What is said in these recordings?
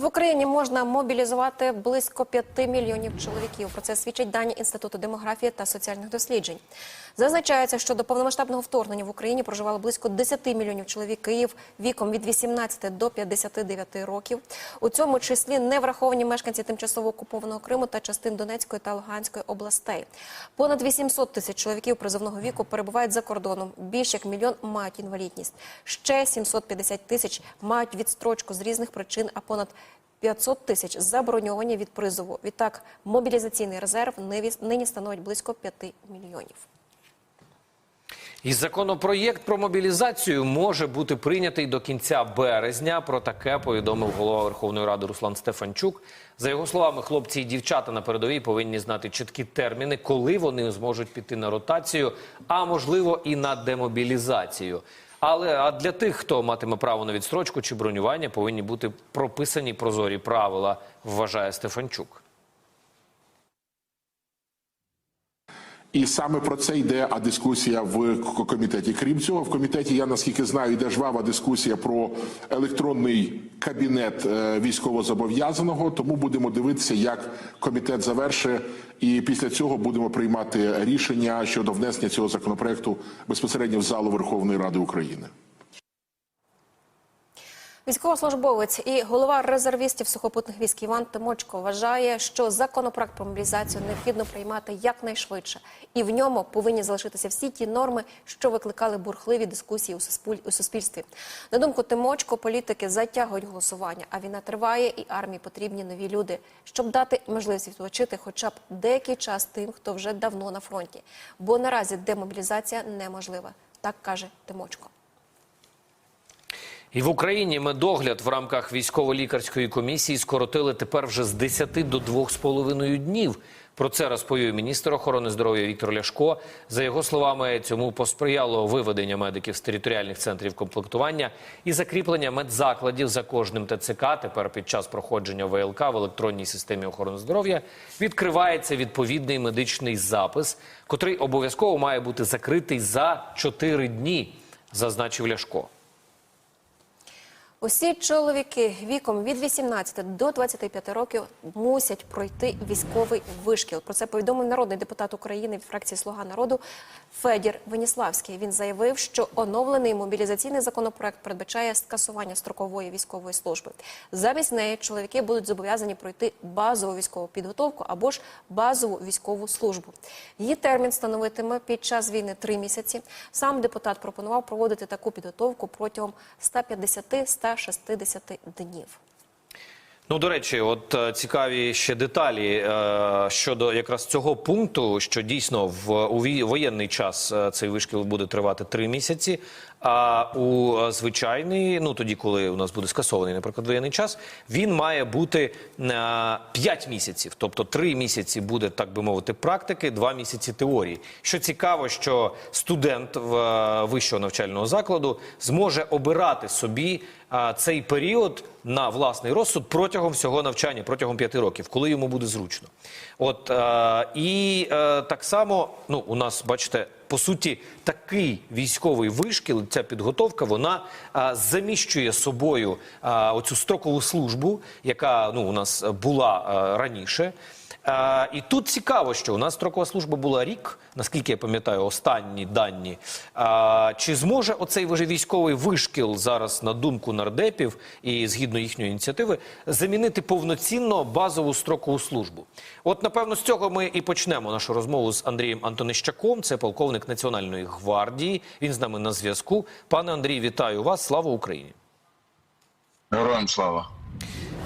В Україні можна мобілізувати близько 5 мільйонів чоловіків. Про це свідчать дані Інституту демографії та соціальних досліджень. Зазначається, що до повномасштабного вторгнення в Україні проживало близько 10 мільйонів чоловіків віком від 18 до 59 років. У цьому числі не враховані мешканці тимчасово окупованого Криму та частин Донецької та Луганської областей. Понад 800 тисяч чоловіків призовного віку перебувають за кордоном. Більш як мільйон мають інвалідність. Ще 750 тисяч мають відстрочку з різних причин, а понад 500 тисяч заброньовані від призову. Відтак, мобілізаційний резерв нині становить близько 5 мільйонів. І законопроєкт про мобілізацію може бути прийнятий до кінця березня. Про таке повідомив голова Верховної Ради Руслан Стефанчук. За його словами, хлопці і дівчата на передовій повинні знати чіткі терміни, коли вони зможуть піти на ротацію, а можливо і на демобілізацію. Але а для тих, хто матиме право на відстрочку чи бронювання, повинні бути прописані прозорі правила, вважає Стефанчук. І саме про це йде дискусія в комітеті. Крім цього, в комітеті я наскільки знаю, йде жвава дискусія про електронний кабінет е, військовозобов'язаного. Тому будемо дивитися, як комітет завершить, і після цього будемо приймати рішення щодо внесення цього законопроекту безпосередньо в залу Верховної Ради України. Військовослужбовець і голова резервістів сухопутних військ Іван Тимочко вважає, що законопроект про мобілізацію необхідно приймати якнайшвидше, і в ньому повинні залишитися всі ті норми, що викликали бурхливі дискусії у суспіль- у суспільстві. На думку Тимочко, політики затягують голосування, а війна триває, і армії потрібні нові люди, щоб дати можливість відпочити хоча б деякий час тим, хто вже давно на фронті. Бо наразі демобілізація неможлива, так каже Тимочко. І в Україні медогляд в рамках військово-лікарської комісії скоротили тепер вже з 10 до 2,5 днів. Про це розповів міністр охорони здоров'я Віктор Ляшко. За його словами, цьому посприяло виведення медиків з територіальних центрів комплектування і закріплення медзакладів за кожним ТЦК. Тепер під час проходження ВЛК в електронній системі охорони здоров'я відкривається відповідний медичний запис, котрий обов'язково має бути закритий за 4 дні, зазначив Ляшко. Усі чоловіки віком від 18 до 25 років мусять пройти військовий вишкіл. Про це повідомив народний депутат України від фракції Слуга народу Федір Веніславський. Він заявив, що оновлений мобілізаційний законопроект передбачає скасування строкової військової служби. Замість неї чоловіки будуть зобов'язані пройти базову військову підготовку або ж базову військову службу. Її термін становитиме під час війни три місяці. Сам депутат пропонував проводити таку підготовку протягом 150-160 днів. Ну, до речі, от е, цікаві ще деталі е, щодо якраз цього пункту, що дійсно в у воєнний час е, цей вишкіл буде тривати три місяці. А у е, звичайний, ну тоді, коли у нас буде скасований, наприклад, воєнний час, він має бути е, 5 місяців. Тобто три місяці буде, так би мовити, практики, два місяці теорії. Що цікаво, що студент е, вищого навчального закладу зможе обирати собі цей період на власний розсуд протягом всього навчання, протягом п'яти років, коли йому буде зручно. От е, і е, так само, ну у нас бачите, по суті, такий військовий вишкіл, ця підготовка, вона а, заміщує собою а, оцю строкову службу, яка ну у нас була а, раніше. І тут цікаво, що у нас строкова служба була рік, наскільки я пам'ятаю, останні дані. Чи зможе оцей вже військовий вишкіл зараз, на думку нардепів і згідно їхньої ініціативи, замінити повноцінно базову строкову службу? От, напевно, з цього ми і почнемо нашу розмову з Андрієм Антонищаком. Це полковник Національної гвардії. Він з нами на зв'язку. Пане Андрій, вітаю вас! Слава Україні! Героям слава.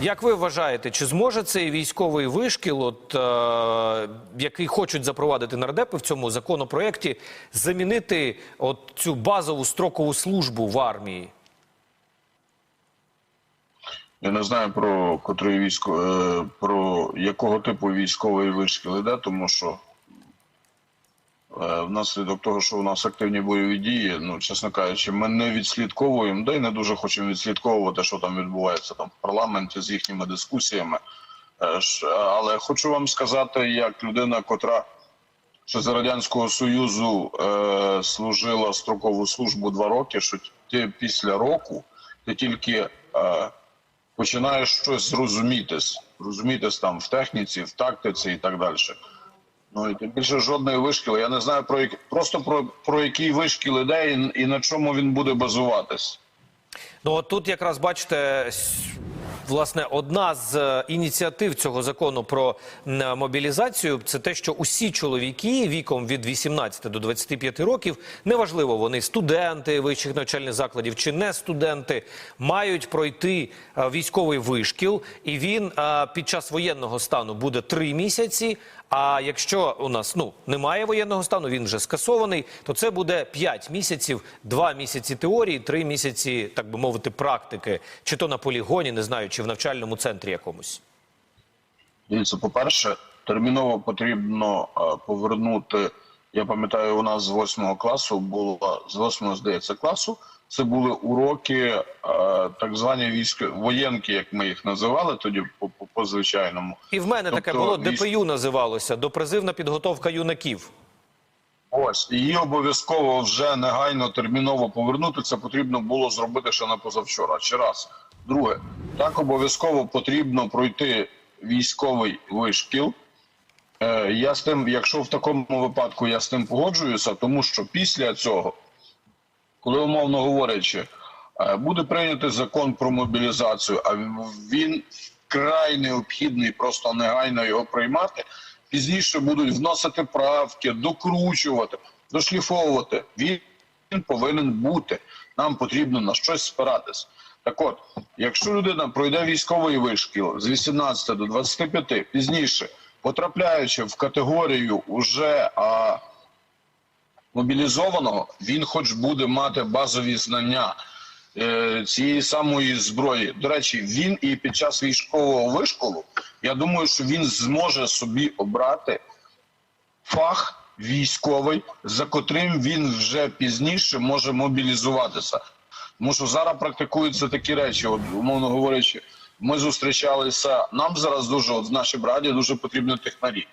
Як ви вважаєте, чи зможе цей військовий вишкіл, от, е, який хочуть запровадити нардепи в цьому законопроекті, замінити от цю базову строкову службу в армії? Я не знаю про котрий військо, е, про якого типу військовий вишкіл іде, тому що внаслідок того, що у нас активні бойові дії, ну чесно кажучи, ми не відслідковуємо, да й не дуже хочемо відслідковувати, що там відбувається там в парламенті з їхніми дискусіями. Е, Але хочу вам сказати, як людина, котра ще за радянського союзу е, служила строкову службу два роки, що ти після року ти тільки е, починаєш щось розумітись, розумітись там в техніці, в тактиці і так далі. Ну і тим більше жодної вишкіли. Я не знаю про які просто про, про який вишкіл іде і, і на чому він буде базуватись. Ну от тут якраз бачите. Власне, одна з е, ініціатив цього закону про мобілізацію це те, що усі чоловіки віком від 18 до 25 років, неважливо, вони студенти вищих навчальних закладів чи не студенти, мають пройти е, військовий вишкіл, і він е, під час воєнного стану буде три місяці. А якщо у нас ну немає воєнного стану, він вже скасований, то це буде 5 місяців, 2 місяці теорії, 3 місяці, так би мовити, практики, чи то на полігоні, не знаю, чи в навчальному центрі якомусь. Дивіться, по-перше, терміново потрібно е, повернути. Я пам'ятаю, у нас з 8 класу було з 8, здається, класу. Це були уроки, е, так звані військ воєнки, як ми їх називали тоді по, по, по звичайному. І в мене таке Тобто було військ- ДПЮ називалося допризивна підготовка юнаків. Ось її обов'язково вже негайно терміново повернути. Це потрібно було зробити ще на позавчора. Ще раз. Друге, так обов'язково потрібно пройти військовий вишкіл. Е, я з тим, якщо в такому випадку я з тим погоджуюся, тому що після цього, коли умовно говорячи, е, буде прийнятий закон про мобілізацію, а він вкрай необхідний, просто негайно його приймати. Пізніше будуть вносити правки, докручувати, дошліфовувати. Він повинен бути. Нам потрібно на щось спиратись. Так от, якщо людина пройде військовий вишкіл з 18 до 25, пізніше, потрапляючи в категорію уже а, мобілізованого, він хоч буде мати базові знання е, цієї самої зброї. До речі, він і під час військового вишколу, я думаю, що він зможе собі обрати фах військовий, за котрим він вже пізніше може мобілізуватися. Тому що зараз практикуються такі речі, от, умовно говорячи, ми зустрічалися. Нам зараз дуже, от в нашій браді дуже потрібні технарі.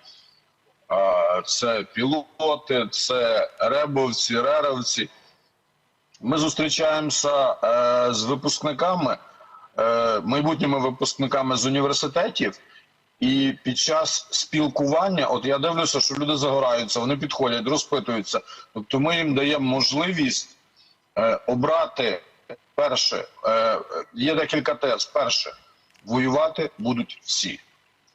Це пілоти, це ребовці, реровці. Ми зустрічаємося е, з випускниками, е, майбутніми випускниками з університетів, і під час спілкування, от я дивлюся, що люди загораються, вони підходять, розпитуються. Тобто ми їм даємо можливість е, обрати перше, є декілька тез. Перше, воювати будуть всі.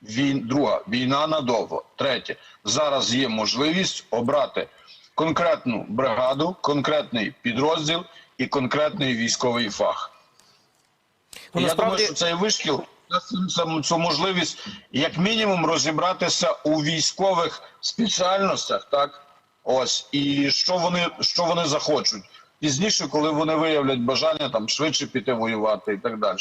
Він, друга війна надовго. Третє, зараз є можливість обрати конкретну бригаду, конкретний підрозділ і конкретний військовий фах. Ну, І Я насправді- думаю, що цей вишкіл дасть цю- цю можливість, як мінімум, розібратися у військових спеціальностях, так ось і що вони що вони захочуть пізніше, коли вони виявлять бажання там швидше піти воювати і так далі.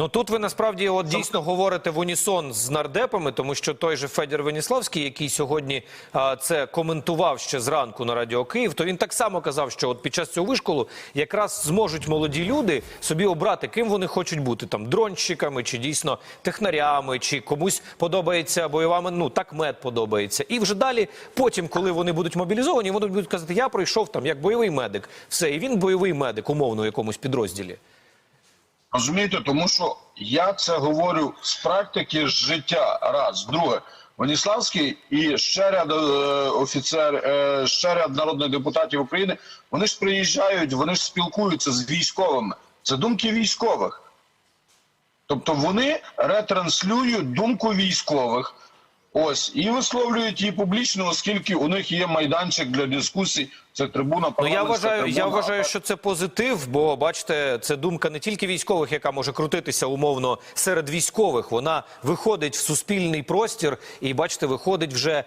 Ну тут ви насправді от дійсно говорите в унісон з нардепами, тому що той же Федір Веніславський, який сьогодні а, це коментував ще зранку на радіо Київ, то він так само казав, що от під час цього вишколу якраз зможуть молоді люди собі обрати, ким вони хочуть бути там дронщиками, чи дійсно технарями, чи комусь подобається бойова ну так мед подобається. І вже далі, потім, коли вони будуть мобілізовані, вони будуть казати, я пройшов там як бойовий медик. Все, і він бойовий медик, умовно, в якомусь підрозділі. Розумієте, тому що я це говорю з практики з життя. Раз, друге, Ваніславський і ще ряд е, офіцер, е, ще ряд народних депутатів України. Вони ж приїжджають, вони ж спілкуються з військовими. Це думки військових. Тобто вони ретранслюють думку військових. Ось і висловлюють її публічно, оскільки у них є майданчик для дискусій. Це трибуна Ну я вважаю, я вважаю, що це позитив, бо бачите, це думка не тільки військових, яка може крутитися умовно серед військових. Вона виходить в суспільний простір і бачите, виходить вже е,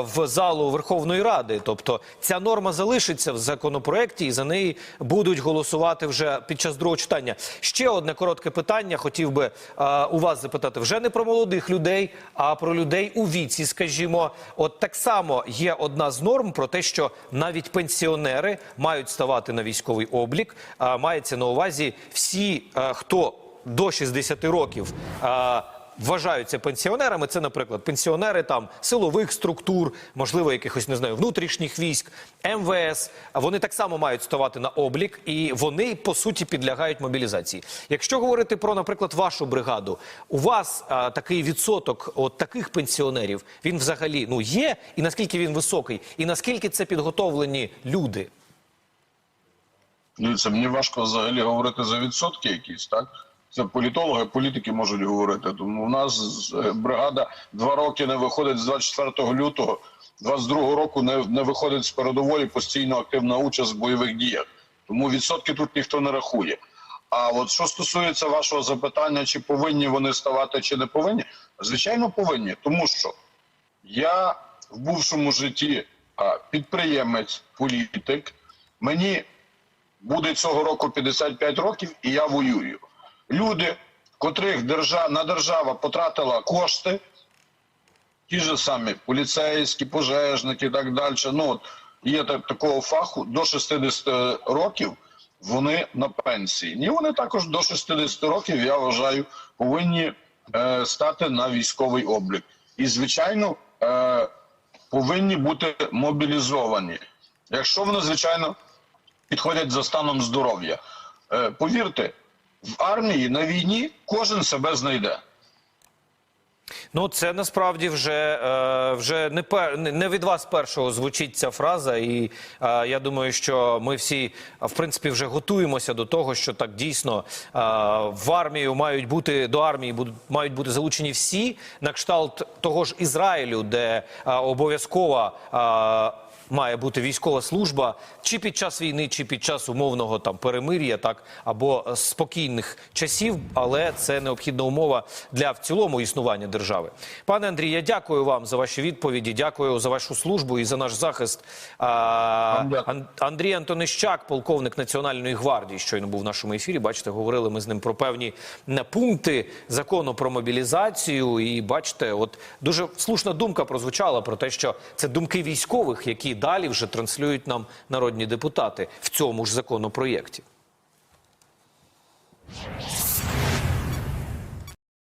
в залу Верховної Ради. Тобто ця норма залишиться в законопроекті, і за неї будуть голосувати вже під час другого читання. Ще одне коротке питання. Хотів би е, у вас запитати вже не про молодих людей, а про людей у віці. Скажімо, от так само є одна з норм про те, що навіть пенсіонери мають ставати на військовий облік. Мається на увазі всі, хто до 60 років. Вважаються пенсіонерами. Це, наприклад, пенсіонери там силових структур, можливо, якихось не знаю, внутрішніх військ, МВС. Вони так само мають ставати на облік, і вони по суті підлягають мобілізації. Якщо говорити про, наприклад, вашу бригаду, у вас а, такий відсоток от таких пенсіонерів він взагалі ну є, і наскільки він високий, і наскільки це підготовлені люди? Дивіться, мені важко взагалі говорити за відсотки якісь, так? Це політологи, політики можуть говорити. Тому у нас е, бригада два роки не виходить з 24 лютого, 22 року не, не виходить з передової постійно активна участь в бойових діях. Тому відсотки тут ніхто не рахує. А от що стосується вашого запитання, чи повинні вони ставати, чи не повинні, звичайно, повинні, тому що я в бувшому житті підприємець, політик. Мені буде цього року 55 років, і я воюю. Люди, котрих держава, держава потратила кошти, ті ж самі поліцейські, пожежники і так далі. Ну, от, є так, такого фаху до 60 років. Вони на пенсії. Ні, вони також до 60 років, я вважаю, повинні е, стати на військовий облік. І, звичайно, е, повинні бути мобілізовані. Якщо вони, звичайно, підходять за станом здоров'я. Е, повірте, в армії на війні кожен себе знайде. Ну, це насправді вже, е, вже не, пер, не- від вас першого звучить ця фраза, і е, я думаю, що ми всі, в принципі, вже готуємося до того, що так дійсно е, в армію мають бути до армії будуть мають бути залучені всі на кшталт того ж Ізраїлю, де е, обов'язкова. е, Має бути військова служба чи під час війни, чи під час умовного там перемир'я, так або е, спокійних часів, але це необхідна умова для в цілому існування держави. Пане Андрій, я дякую вам за ваші відповіді. Дякую за вашу службу і за наш захист. Андрій Антонищак, полковник Національної гвардії, щойно був в нашому ефірі. Бачите, говорили ми з ним про певні пункти закону про мобілізацію. І бачите, от дуже слушна думка прозвучала про те, що це думки військових, які далі вже транслюють нам народні депутати в цьому ж законопроєкті.